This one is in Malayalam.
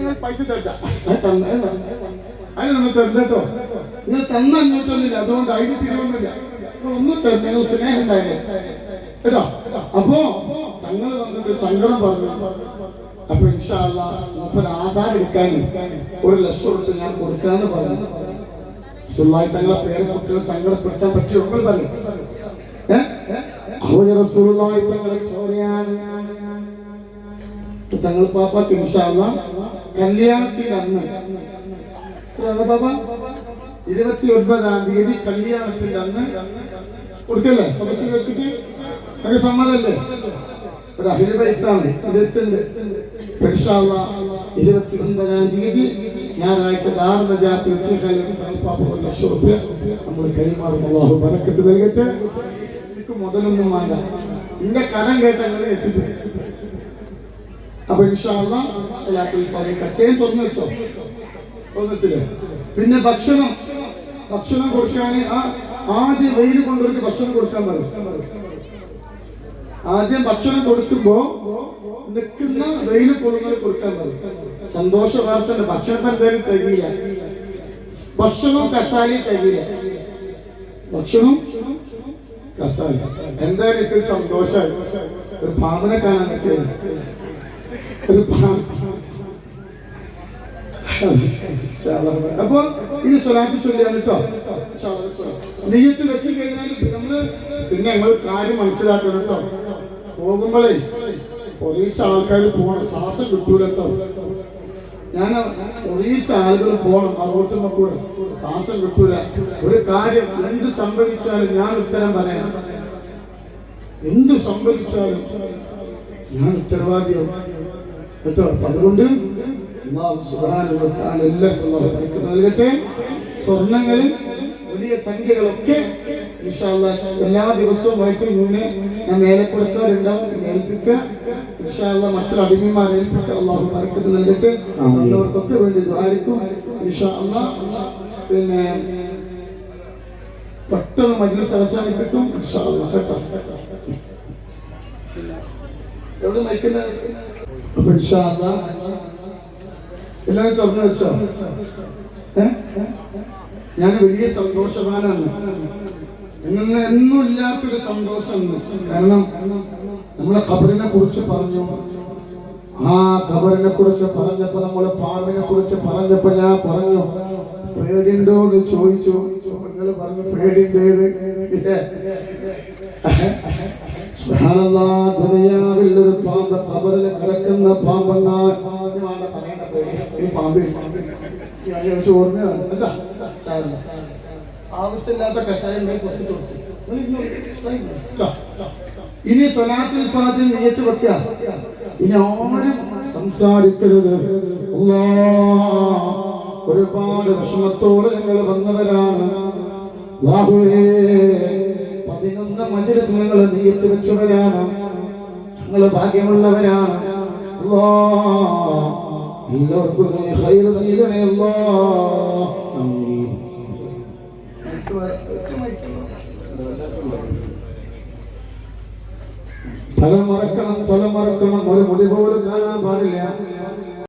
നിങ്ങൾ പൈസ തരാം അതിന് നമ്മൾ തരണ്ടോ നിങ്ങൾ തന്ന അഞ്ഞൂറ്റൊന്നുമില്ല അതുകൊണ്ട് അതിന് തിരിവൊന്നുമില്ല നിങ്ങൾ ഒന്നും തരും നിങ്ങൾ സ്നേഹം ഉണ്ടായിരുന്നു കേട്ടോ? അപ്പോ തങ്ങൾ വന്നിട്ട് സങ്കടം പറഞ്ഞു. അപ്പൊ ഇൻഷാല്ല മൂപ്പൻ ആധാർ എടുക്കാനും ഒരു ലക്ഷം കൊടുത്ത് ഞാൻ കൊടുക്കാന്ന് പറഞ്ഞു. സുല്ലായി തങ്ങളെ പേര് കുട്ടികളെ സങ്കടപ്പെടുത്താൻ പറ്റിയ? നിങ്ങൾ പറഞ്ഞു. അവർ റസൂലുള്ളാഹി തങ്ങളെ ചോരയാണ്. തങ്ങൾ പാപ്പാക്ക് ഇൻഷാല്ല കല്യാണത്തിന് അന്ന് ഇരുപത്തി ഒൻപതാം തീയതി കല്യാണത്തിന്റെ അന്ന് കൊടുക്കല്ലേ? സദസ്സിൽ വെച്ചിട്ട്? അങ്ങനെ സമ്മതല്ലേ? ഒരു അഹിലബൈത്താണ് ഇൻഷാല്ല ഇരുപത്തി ഒൻപതാം തീയതി ഞായറാഴ്ച ധാരണ ജാതി ലക്ഷം റുപ്യ നമ്മൾ കൈമാറും. അള്ളാഹു ബറക്കത്ത് നൽകട്ടെ. എനിക്ക് മുതലൊന്നും വേണ്ട. എന്റെ കടം കേട്ട അങ്ങനെ എത്തിപ്പോയി അപ്പൊ കട്ടയും തുറന്നു വെച്ചോ. തുറന്നു പിന്നെ ഭക്ഷണം. ഭക്ഷണം കൊടുക്കാൻ ആ ആദ്യം വെയിൽ കൊണ്ടുവർക്ക് ഭക്ഷണം കൊടുക്കാൻ പറയും. ആദ്യം ഭക്ഷണം കൊടുക്കുമ്പോ നിൽക്കുന്ന വെയിൽ കൊള്ളുന്നവർ കൊടുക്കാൻ പറയും. സന്തോഷ വാർത്ത ഭക്ഷണം എന്തായാലും തികയില്ല. ഭക്ഷണവും കസാലി തികയില്ല. ഭക്ഷണം കസാലി എന്തായാലും സന്തോഷമായി ഒരു ഭാവന കാണാൻ പറ്റിയത് അപ്പൊ ഇനി സ്വലാത്തി ചൊല്ലിയാണ് കേട്ടോ നെയ്യത്ത് വെച്ച് കഴിഞ്ഞാൽ നമ്മൾ പിന്നെ ഞങ്ങൾ കാര്യം മനസ്സിലാക്കണം കേട്ടോ. പോകുമ്പോഴേ കുറേച്ച് ആൾക്കാർ പോകണം. ശ്വാസം കിട്ടൂല കേട്ടോ. ഞാൻ കുറേച്ച് ആളുകൾ പോകണം ആ റോട്ടുമ്പോ കൂടെ. ശ്വാസം കിട്ടൂല. ഒരു കാര്യം എന്ത് സംഭവിച്ചാലും ഞാൻ ഉത്തരം പറയാം. എന്ത് സംഭവിച്ചാലും ഞാൻ ഉത്തരവാദിയാണ് കേട്ടോ അപ്പൊ അതുകൊണ്ട് എല്ലാവർക്കും നൽകട്ടെ. സ്വർണങ്ങളിൽ വലിയ സംഖ്യകളൊക്കെ എല്ലാ ദിവസവും വൈകിട്ട് മുന്നേ ഞാൻ മേലെ കൊടുക്കാറുണ്ടാവും ഏൽപ്പിക്കുക. ഇൻഷാ അല്ലാഹ് മറ്റൊരു അടിമമാരെ ഏൽപ്പിക്കുക. അള്ളാഹു ബർക്കത്ത് നൽകട്ടെ. അവർക്കൊക്കെ വേണ്ടി ദ്വാരിക്കും ഇൻഷാ അല്ലാഹ് പിന്നെ പെട്ടെന്ന് മജ്ലിസ് അവസാനിപ്പിക്കും. ഇൻഷാ അല്ലാഹ് കേട്ടോ. എവിടെ നയിക്കുന്ന എല്ലാവരും തുറന്നു വെച്ചോ? ഞാൻ വലിയ സന്തോഷവാനാണ് എന്നു എന്നും ഇല്ലാത്തൊരു സന്തോഷം കാരണം നമ്മളെ ഖബറിനെ കുറിച്ച് പറഞ്ഞു ആ ഖബറിനെ കുറിച്ച് പറഞ്ഞപ്പോ നമ്മളെ പാമ്പിനെ കുറിച്ച് പറഞ്ഞപ്പോ ഞാൻ പറഞ്ഞു പേടിണ്ടോ എന്ന് ചോദിച്ചു നിങ്ങൾ പറഞ്ഞു പേടിണ്ടേത് സുബ്ഹാനല്ലാ, ദുനിയാവിൽ ഒരു പാമ്പ്. ഖബറിൽ കിടക്കുന്ന പാമ്പെന്നാ ഇനി. നിങ്ങൾ സ്വലാത്തുൽ ഫാത്തിഹ നിയത്ത് ഇനി ആരും സംസാരിക്കരുത്. ഒരുപാട് വിഷമത്തോടെ ഞങ്ങൾ വന്നവരാണ്. പതിനൊന്ന് മജ്ലിസ് ഞങ്ങൾ നീയത്ത് വെച്ചവരാണ്. ഞങ്ങൾ ഭാഗ്യമുള്ളവരാണ്. എല്ലാവർക്കും നൽകണേ അല്ലാ ആമീൻ. തല മറക്കണം തല മറക്കണം ഒരു മുടി പോലും